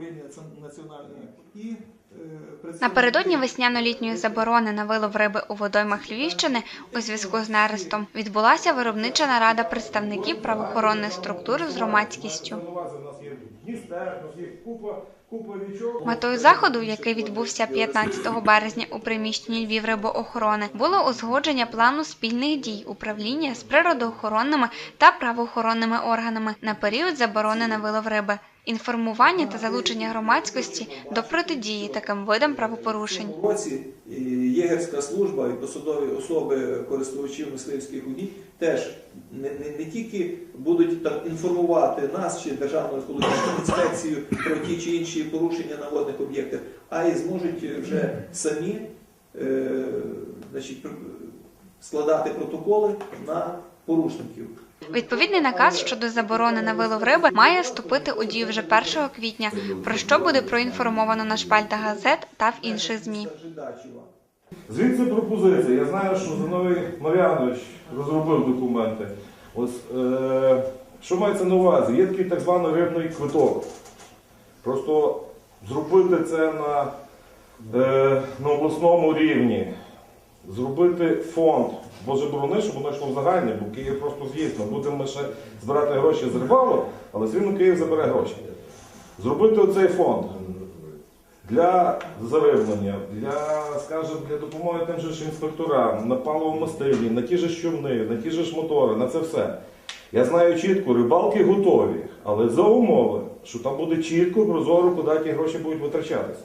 Е, Напередодні весняно-літньої заборони на вилов риби у водоймах Львівщини у зв'язку з нерестом відбулася виробнича нарада представників правоохоронних структур з громадськістю. Метою заходу, який відбувся 15 березня у приміщенні Львіврибоохорони, було узгодження плану спільних дій управління з природоохоронними та правоохоронними органами на період заборони на вилов риби, інформування та залучення громадськості до протидії таким видам правопорушень. Цьому році єгерська служба і посадові особи користувачів мисливських угідь теж не, не, не тільки будуть там інформувати нас чи Державну екологічну інспекцію про ті чи інші порушення на водних об'єктах, а й зможуть вже самі е, значить, складати протоколи на порушників. Відповідний наказ щодо заборони на вилов риби має вступити у дію вже 1 квітня, про що буде проінформовано на шпальтах газет та в інших ЗМІ. Звідси пропозиція. Я знаю, що Зиновій Мар'янович розробив документи. Ось, е, що мається на увазі? Є такий так званий рибний квиток. Просто зробити це на, е, на обласному рівні, зробити фонд. Боже борони, щоб воно йшло в загальне, бо Київ просто. Ми будемо ми ще збирати гроші з рибалок, але все рівно Київ забере гроші. Зробити оцей фонд для зариблення, для, скажімо, для допомоги тим же ж інспекторам, на паливо мастилі, на ті ж човни, на ті ж мотори, на це все. Я знаю чітко, рибалки готові, але за умови, що там буде чітко, прозоро, куди ті гроші будуть витрачатися.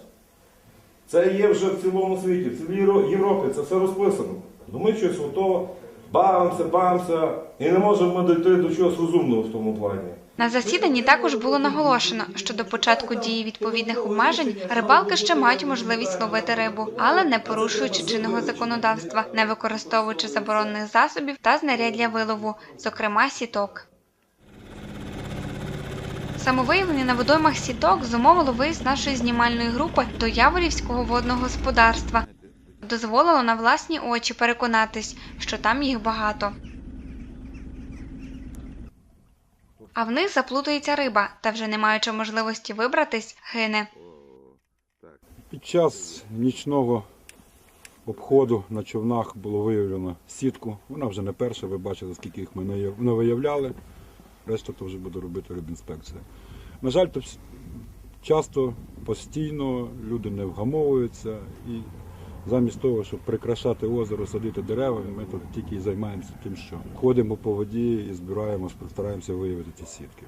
Це є вже в цілому світі, в цілій Європі це все розписано. Ну ми щось ото бавимося, бавимося, і не можемо ми дійти до чогось розумного в тому плані. На засіданні також було наголошено, що до початку дії відповідних обмежень рибалки ще мають можливість ловити рибу, але не порушуючи чинного законодавства, не використовуючи заборонених засобів та знарядь для вилову, зокрема сіток. Самовиявлення на водоймах сіток зумовило виїзд нашої знімальної групи до Яворівського водного господарства. Дозволило на власні очі переконатись, що там їх багато. А в них заплутається риба, та вже не маючи можливості вибратись, гине. Під час нічного обходу на човнах було виявлено сітку. Вона вже не перша, ви бачили, скільки їх ми наяв- навиявляли. Решта то вже буде робити рибінспекція. На жаль, то часто, постійно люди не вгамовуються і замість того, щоб прикрашати озеро, садити дерева, ми тут тільки займаємося тим, що ходимо по воді і збираємо, стараємося виявити ці сітки.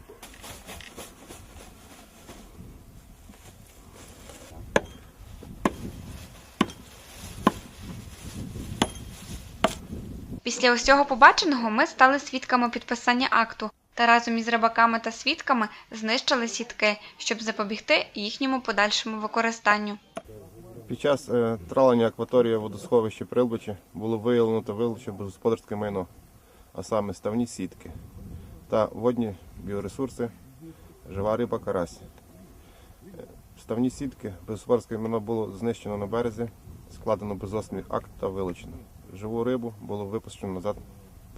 Після усього побаченого ми стали свідками підписання акту та разом із рибаками та свідками знищили сітки, щоб запобігти їхньому подальшому використанню. Під час е, тралення акваторії водосховища Прилбичі було виявлено та вилучено господарське майно, а саме ставні сітки та водні біоресурси, жива риба карась. Е, Ставні сітки, господарське майно було знищено на березі, складено безосний акт та вилучено. Живу рибу було випущено назад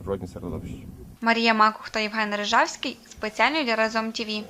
в середовища. Марія Макух та Євген Рижавський спеціально для Разом ТІВІ.